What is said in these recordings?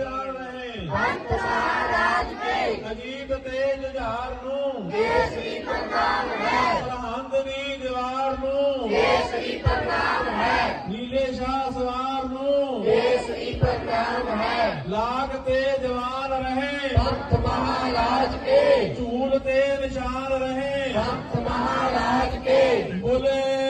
ਨਿਸ਼ਾਨ ਰਹੇ। ਅੰਤ ਮਹਾਰਾਜ ਕੇ। ਅਜੀਬ ਤੇ ਜੁਝਾਰ ਨੂੰ। ਕੇਸਰੀ ਪ੍ਰਣਾਮ ਹੈ। ਸਰਹੰਦ ਦੀ ਦੀਵਾਰ ਨੂੰ। ਕੇਸਰੀ ਪ੍ਰਣਾਮ ਹੈ। ਨੀਲੇ ਸ਼ਾਹ ਸਵਾਰ ਨੂੰ। ਕੇਸਰੀ ਪ੍ਰਣਾਮ ਹੈ। ਲਾਗ ਤੇ ਜਵਾਨ ਰਹੇ। ਅੰਤ ਮਹਾਰਾਜ ਕੇ। ਚੂਲ ਤੇ ਨਿਸ਼ਾਨ ਰਹੇ। ਅੰਤ ਮਹਾਰਾਜ ਕੇ। ਬੋਲੇ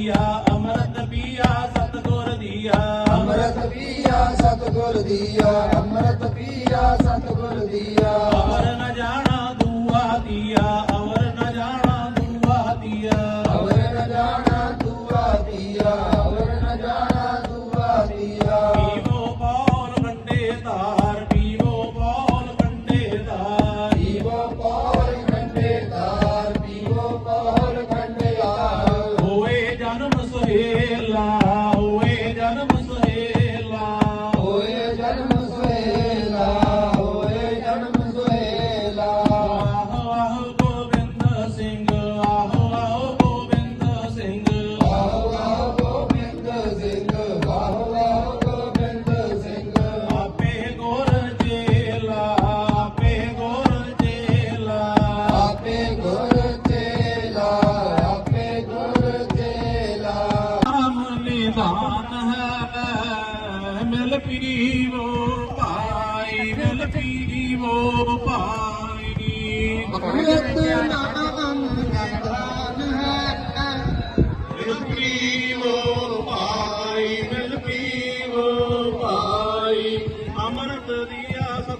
ਦੀਆ ਅਮਰਤ ਪੀਆ ਸਤਗੁਰ ਦੀਆ। ਅੰਮ੍ਰਿਤ ਪੀਆ ਸਤਿਗੁਰ ਦੀਆ ਅੰਮ੍ਰਿਤ ਪੀਆ ਸਤਿਗੁਰ ਦੀਆ। ਅਵਰ ਨ ਜਾਣਾ ਦੂਆ ਦੀਆ।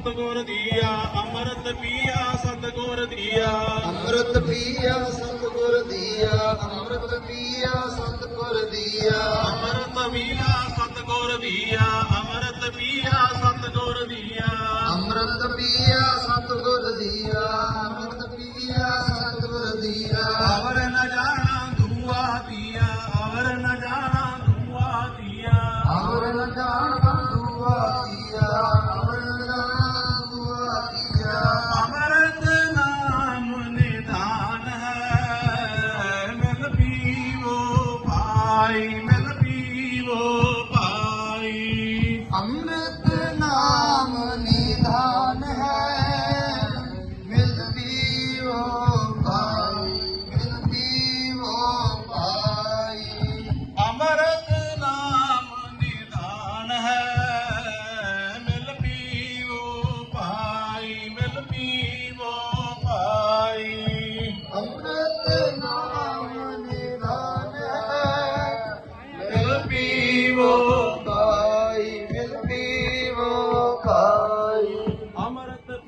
ਸਤਗੁਰ ਦੀਆ ਅੰਮ੍ਰਿਤ ਪੀਆ ਸਤਗੁਰ ਦੀਆ। ਅੰਮ੍ਰਿਤ ਪੀਆ ਸਤਿਗੁਰ ਦੀਆ ਅੰਮ੍ਰਿਤ ਪੀਆ ਸਤਿਗੁਰ ਦੀਆ। ਅੰਮ੍ਰਿਤ ਪੀਆ ਸਤਗੁਰ ਦੀਆ ਅੰਮ੍ਰਿਤ ਪੀਆ ਸਤਗੁਰ ਦੀਆ। ਅੰਮ੍ਰਿਤ ਪੀਆ ਸਤਿਗੁਰ ਦੀਆ ਅੰਮ੍ਰਿਤ ਪੀਆ ਸਤਿਗੁਰ ਦੀਆ। ਅਵਰ ਨ ਜਾਣਾ ਦੂਆ ਦੀਆ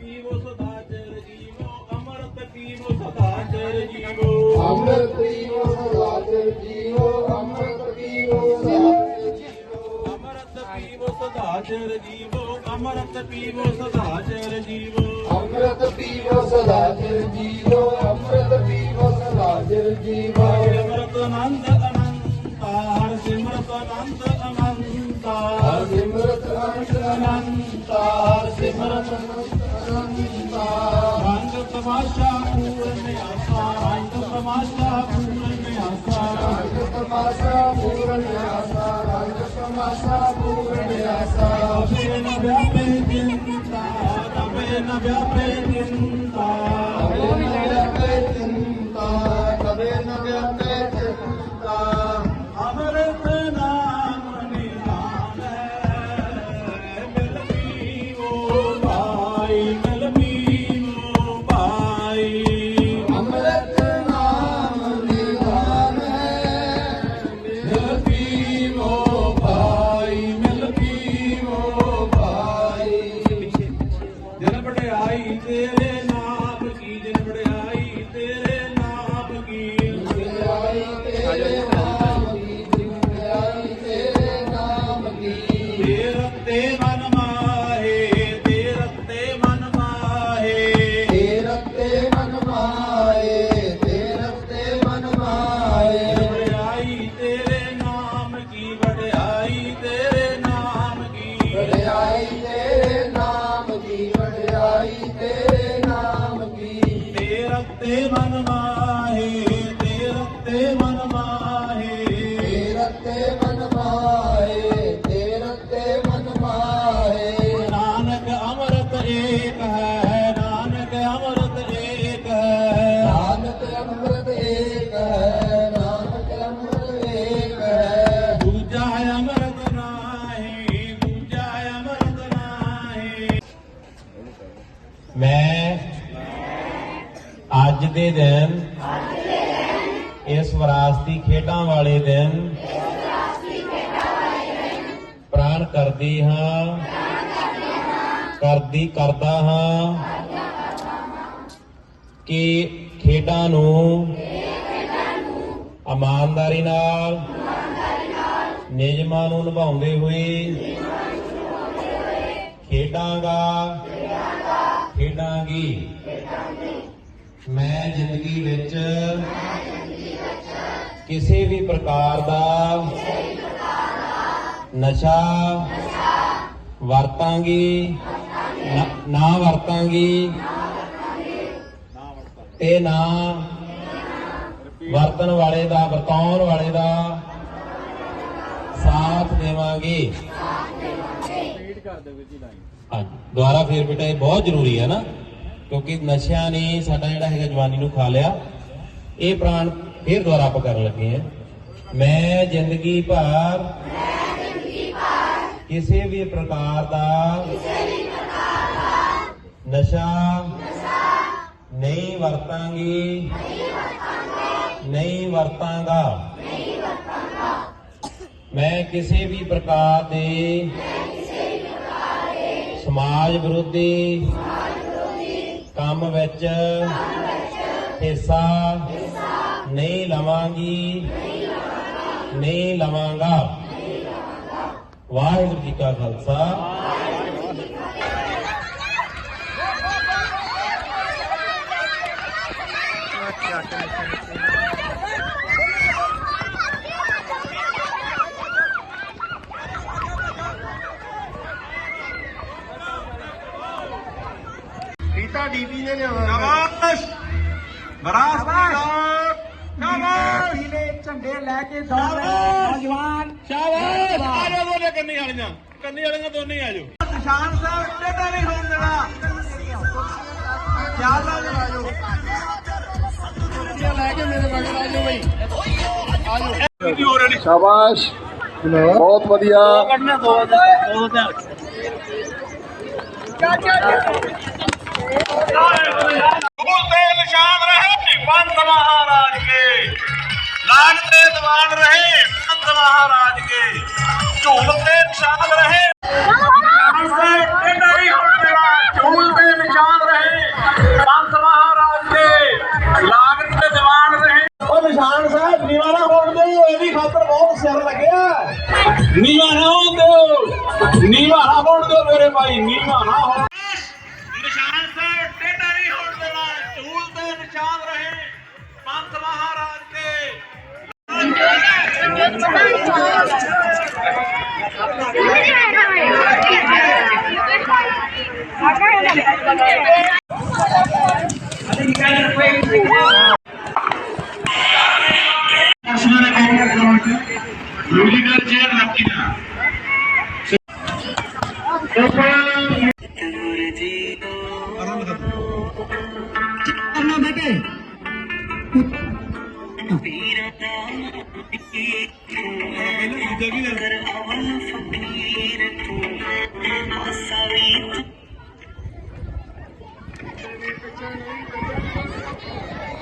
ਪੀਵੋ ਸਦਾ ਚਿਰ ਜੀਵੋ ਅਮਰਤ ਪੀਵੋ ਸਦਾ ਚਿਰ ਜੀਵੋ। ਅੰਮ੍ਰਿਤ ਪੀਵੋ ਸਦਾ ਚਿਰ ਜੀਵੋ ਅੰਮ੍ਰਿਤ ਪੀਵੋ ਸਦਾ ਚਿਰ ਜੀਵੋ। ਅਮਰਤ ਪੀਵੋ ਸਦਾ ਚਿਰ ਜੀਵੋ ਅਮਰਤ ਪੀਵੋ ਸਦਾ ਚਿਰ ਜੀਵੋ। ਅੰਮ੍ਰਿਤ ਪੀਵੋ ਸਦਾ ਚਿਰ ਜੀਵੋ ਅੰਮ੍ਰਿਤ ਪੀਵੋ ਸਦਾ ਚਿਰ ਜੀਵੋ। ਸਿਮਰਤ ਅਨੰਤ ਅਨੰਤਾ ਹਰ ਸਿਮਰਤ ਅਨੰਤ ਅਨੰਤਾ। ਹਰ ਸਿਮਰਤ ਅੰਤ ਅਨੰਤਾ ਹਰ ਸਿਮਰਤ I'm ਹੈ ਨਾਨਕ ਅਮਰਤ ਏਕ ਹੈ। ਨਾਨਕ ਅੰਮ੍ਰਿਤ ਏਕ ਹੈ ਨਾਨਕ ਅੰਮ੍ਰਿਤ ਏਕ ਹੈ। ਦੂਜਾ ਅਮਰਤ ਨਾਹੀ ਦੂਜਾ ਅਮਰਤ ਨਾਹੀ। ਮੈਂ ਅੱਜ ਦੇ ਦਿਨ ਇਸ ਵਿਰਾਸਤੀ ਖੇਡਾਂ ਵਾਲੇ ਦਿਨ ਪ੍ਰਾਣ ਕਰਦੀ ਹਾਂ। ਕਰਦੀ, ਕਰਦਾ ਹਾਂ ਕਿ ਖੇਡਾਂ ਨੂੰ ਇਮਾਨਦਾਰੀ ਨਾਲ, ਨਿਯਮਾਂ ਨੂੰ ਨਿਭਾਉਂਦੇ ਹੋਏ ਖੇਡਾਂਗਾ, ਖੇਡਾਂਗੀ। ਮੈਂ ਜ਼ਿੰਦਗੀ ਵਿੱਚ ਕਿਸੇ ਵੀ ਪ੍ਰਕਾਰ ਦਾ ਨਸ਼ਾ ਵਰਤਾਂਗੀ। ਨਾ- ਨਾ ਵਰਤਾਂਗੀ। ਤੇ ਨਾ ਵਰਤਣ ਵਾਲੇ ਦਾ ਵਰਤਾਉਣ ਵਾਲੇ ਦਾ ਸਾਥ ਦੇਵਾਂਗੇ। ਹਾਂਜੀ। ਦੁਬਾਰਾ ਫੇਰ ਬੇਟਾ ਇਹ ਬਹੁਤ ਜ਼ਰੂਰੀ ਹੈ ਨਾ ਕਿਉਂਕਿ ਨਸ਼ਿਆਂ ਨੇ ਸਾਡਾ ਜਿਹੜਾ ਹੈਗਾ ਜਵਾਨੀ ਨੂੰ ਖਾ ਲਿਆ। ਇਹ ਪ੍ਰਾਣ ਫੇਰ ਦੁਬਾਰਾ ਆਪਾਂ ਕਰਨ ਲੱਗੇ ਹਾਂ। ਮੈਂ ਜ਼ਿੰਦਗੀ ਭਰ ਕਿਸੇ ਵੀ ਪ੍ਰਕਾਰ ਦਾ ਨਸ਼ਾ ਨਹੀਂ ਵਰਤਾਂਗੀ। ਨਹੀਂ ਵਰਤਾਂਗਾ। ਮੈਂ ਕਿਸੇ ਵੀ ਪ੍ਰਕਾਰ ਦੇ ਸਮਾਜ ਵਿਰੋਧੀ ਕੰਮ ਵਿੱਚ ਹਿੱਸਾ ਨਹੀਂ ਲਵਾਂਗੀ। ਨਹੀਂ ਲਵਾਂਗਾ। ਵਾਹਿਗੁਰੂ ਜੀ ਕਾ ਖਾਲਸਾ। ਰੀਤਾ ਡੀਪੀ ਨੇ ਲਿਆਉਣਾ ਸ਼ਾਬਾਸ਼। ਵਿਰਾਸਤੀ ਸ਼ਾਬਾਸ਼। ਨੀਲੇ ਝੰਡੇ ਲੈ ਕੇ ਦੌੜ ਰਹੇ। ਨੌਜਵਾਨ ਸ਼ਾਬਾਸ਼। ਆ ਜਾਓ ਦੋਨੇ ਕੰਨੀ ਵਾਲੀਆਂ। ਕੰਨੀ ਵਾਲੀਆਂ ਦੋਨੇ ਆ ਜਾਓ। ਨਿਸ਼ਾਨ ਸਾਹਿਬ ਟੇਡਾ ਨਹੀਂ ਹੋਣ ਦੇਣਾ। ਖਿਆਲ ਨਾਲ ਆਜੋ ਲੈ ਕੇ ਮੇਰੇ ਮਗਰ ਆ ਜਾਓ ਬਈ ਕੀ ਹੋ ਰਿਹਾ ਸ਼ਾਬਾਸ਼ ਬਹੁਤ ਵਧੀਆ ਕੱਢਣਾ ਦੋ ਦੋ ਤੇ ਕਬੂਲ ਤੇ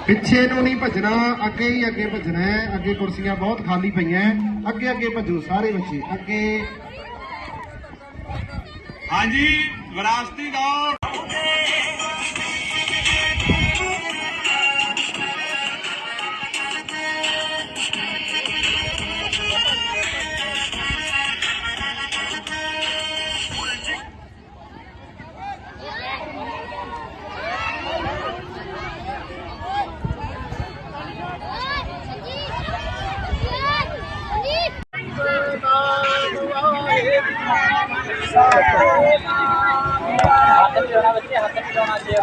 ਪਿੱਛੇ ਨੂੰ ਨਹੀਂ ਭੱਜਣਾ, ਅੱਗੇ ਹੀ ਅੱਗੇ ਭੱਜਣਾ ਹੈ। ਅੱਗੇ ਕੁਰਸੀਆਂ ਬਹੁਤ ਖਾਲੀ ਪਈਆਂ ਅੱਗੇ ਅੱਗੇ ਭੱਜੋ ਸਾਰੇ ਬੱਚੇ, ਅੱਗੇ। ਹਾਂਜੀ, ਵਿਰਾਸਤੀ ਦੌੜ हाथ में होना बच्चे हाथ में होना चाहिए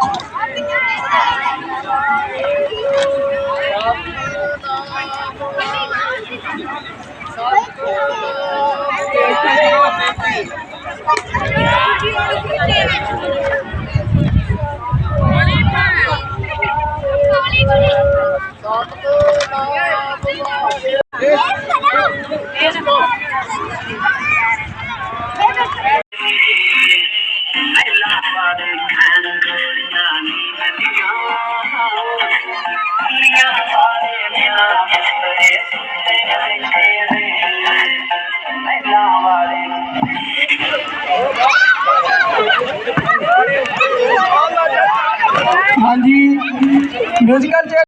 মিউজিক্যাল চেয়ার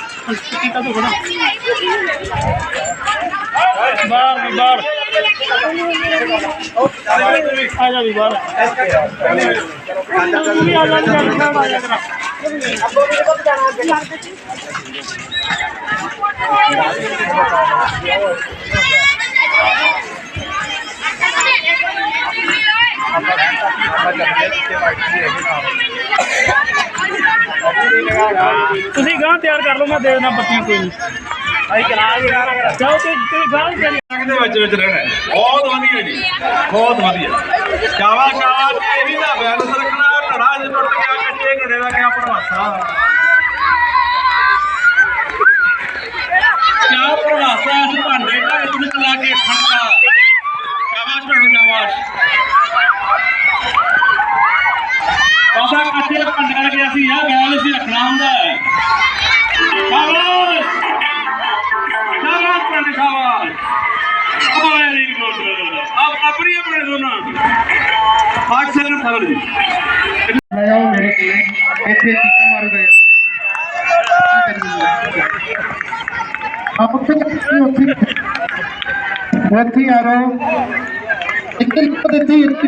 ਕੀਤਾ ਤਾਂ ਖੜਾ ਬਾਹਰ ਵੀ ਬਾਹਰ ਆ ਜਾ ਵੀ ਬਾਹਰ ਤੂੰ ਵੀ ਆ ਜਾ ਵੀ ਬਾਹਰ ਆ ਜਾ ਕਰਾ ਤੁਸੀਂ ਗਾਂ ਤਿਆਰ ਕਰ ਲਓ ਮੈਂ ਦੇ ਦੇਣਾ ਬੱਤੀਆਂ ਕੋਈ ਨਹੀਂ। ਅਸੀਂ ਕਰਾ ਵੀ ਜਾਓ ਤੇ ਤੁਸੀਂ ਗਾਂ ਹੀ ਤਿਆਰੀ ਦੇ ਵਿੱਚ ਵਿੱਚ ਰਹਿਣਾ ਹੈ। ਬਹੁਤ ਵਧੀਆ ਜੀ। ਬਹੁਤ ਵਧੀਆ। ਕਾਵਾ ਕਾਵਾ ਇਹ ਵੀ ਨਾ ਬੈਲੈਂਸ ਰੱਖਣਾ ਧੜਾ ਜੇ ਟੁੱਟ ਗਿਆ ਕੱਟੇ ਘੜੇ ਦਾ ਕਿਆ ਪ੍ਰਵਾਸਾ ਪਾਕਿਸਤਾਨ ਖਬਰ ਜੀ। ਲੈ ਆਓ ਮੇਰੇ ਕੋਲੇ ਇੱਥੇ ਟੀਕਾ ਮਾਰੂਗਾ ਆਪ ਉੱਥੇ ਉੱਥੇ ਉੱਥੇ ਇੱਥੇ ਆ ਰੋ। ਇੱਕ ਲਿਪ ਦਿੱਤੀ, ਇੱਕ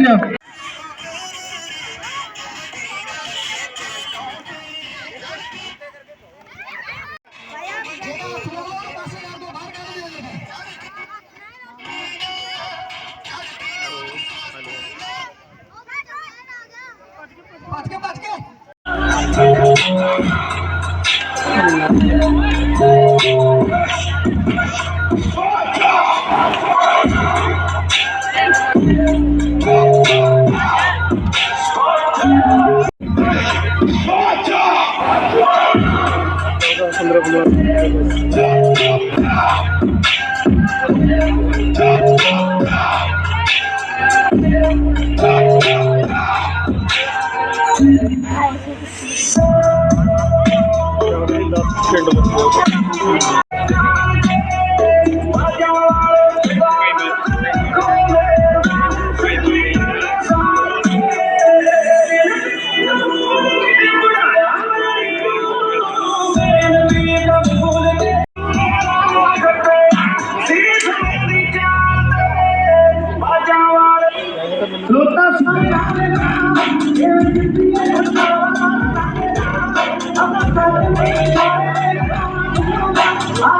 ফ্রেন্ড I'm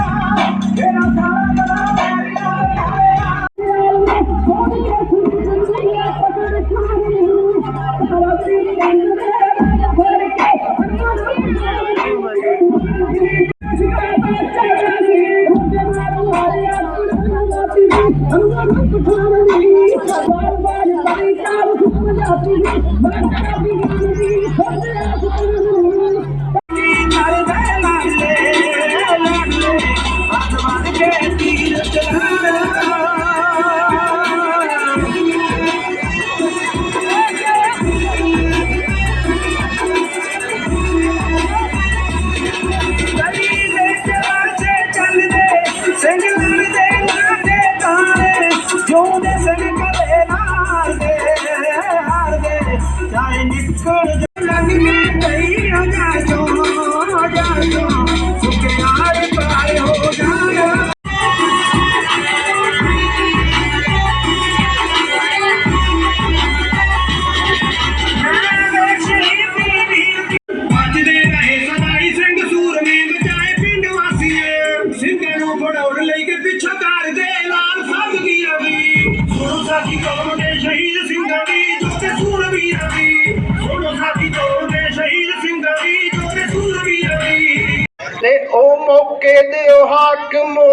ਸਾਥੀ ਕੌਮ ਸ਼ਹੀਦ ਸਿੰਘਾਂ ਦੀ ਜੋਤੇ ਸੂਰਮੀਆਂ ਦੀ। ਸੁਣੋ ਸਾਥੀ ਕੌਮ ਸ਼ਹੀਦ ਸਿੰਘਾਂ ਦੀ ਜੋਤੇ ਸੂਰਮੀਆਂ ਦੀ। ਤੇ ਉਹ ਮੌਕੇ ਤੇ ਉਹ ਹਾਕਮੋ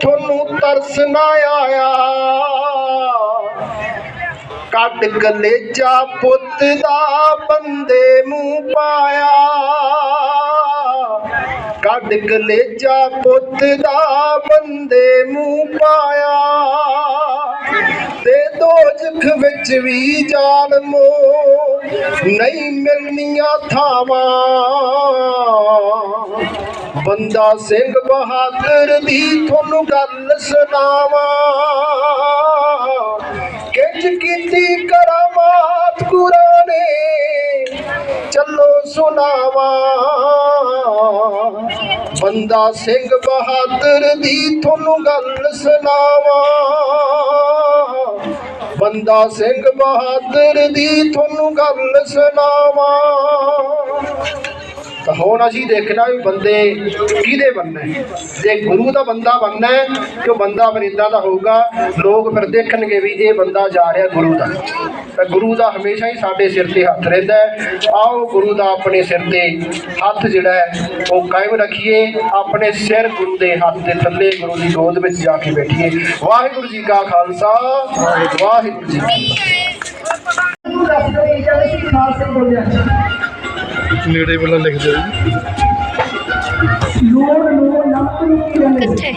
ਤੁਹਾਨੂੰ ਤਰਸ ਨਾ ਆਇਆ। ਕੱਢ ਕਲੇਜਾ ਪੁੱਤ ਦਾ ਬੰਦੇ ਮੂੰਹ ਪਾਇਆ। ਕੱਢ ਕਲੇਜਾ ਪੁੱਤ ਦਾ ਬੰਦੇ ਮੂੰਹ ਪਾਇਆ। ਤੇ ਦੋਜਖ ਵਿੱਚ ਵੀ ਜ਼ਾਲਮੋ ਨਹੀਂ ਮਿਲਣੀਆਂ ਥਾਵਾਂ। ਬੰਦਾ ਸਿੰਘ ਬਹਾਦਰ ਦੀ ਤੁਹਾਨੂੰ ਗੱਲ ਸੁਣਾਵਾਂ। ਕਿੰਜ ਕੀਤੀ ਕਰਾਮਾਤ ਨੇ? ਚੱਲੋ ਸੁਣਾਵਾਂ ਬੰਦਾ ਸਿੰਘ ਬਹਾਦਰ ਦੀ ਤੁਹਾਨੂੰ ਗੱਲ ਸੁਣਾਵਾਂ ਬੰਦਾ ਸਿੰਘ ਬਹਾਦਰ ਦੀ ਤੁਹਾਨੂੰ ਗੱਲ ਸੁਣਾਵਾਂ ਤਾਂ ਹੁਣ ਅਸੀਂ ਦੇਖਣਾ ਵੀ ਬੰਦੇ ਕਿਹਦੇ ਬਣਨਾ ਹੈ ਜੇ ਗੁਰੂ ਦਾ ਬੰਦਾ ਬਣਨਾ ਹੈ ਤੇ ਉਹ ਬੰਦਾ ਫਿਰ ਦਾ ਹੋਊਗਾ, ਲੋਕ ਫਿਰ ਦੇਖਣਗੇ ਵੀ ਇਹ ਬੰਦਾ ਜਾ ਰਿਹਾ ਗੁਰੂ ਦਾ। ਤਾਂ ਗੁਰੂ ਦਾ ਹਮੇਸ਼ਾ ਹੀ ਸਾਡੇ ਸਿਰ ਤੇ ਹੱਥ ਰਹਿੰਦਾ ਆਓ ਗੁਰੂ ਦਾ ਆਪਣੇ ਸਿਰ ਤੇ ਹੱਥ ਜਿਹੜਾ ਹੈ, ਉਹ ਕਾਇਮ ਰੱਖੀਏ। ਆਪਣੇ ਸਿਰ ਗੁਰੂ ਦੇ ਹੱਥ ਦੇ ਥੱਲੇ ਗੁਰੂ ਦੀ ਗੋਦ ਵਿੱਚ ਜਾ ਕੇ ਬੈਠੀਏ। ਵਾਹਿਗੁਰੂ ਜੀ ਕਾ ਖਾਲਸਾ, ਵਾਹਿਗੁਰੂ ਜੀ ਕੀ ਫਤਿਹ। ਨੇੜੇ ਵਾਲਾ ਲਿਖ ਦਿਓ ਲੋੜ ਨੂੰ ਲੱਭ ਨਹੀਂ? ਕਿੱਥੇ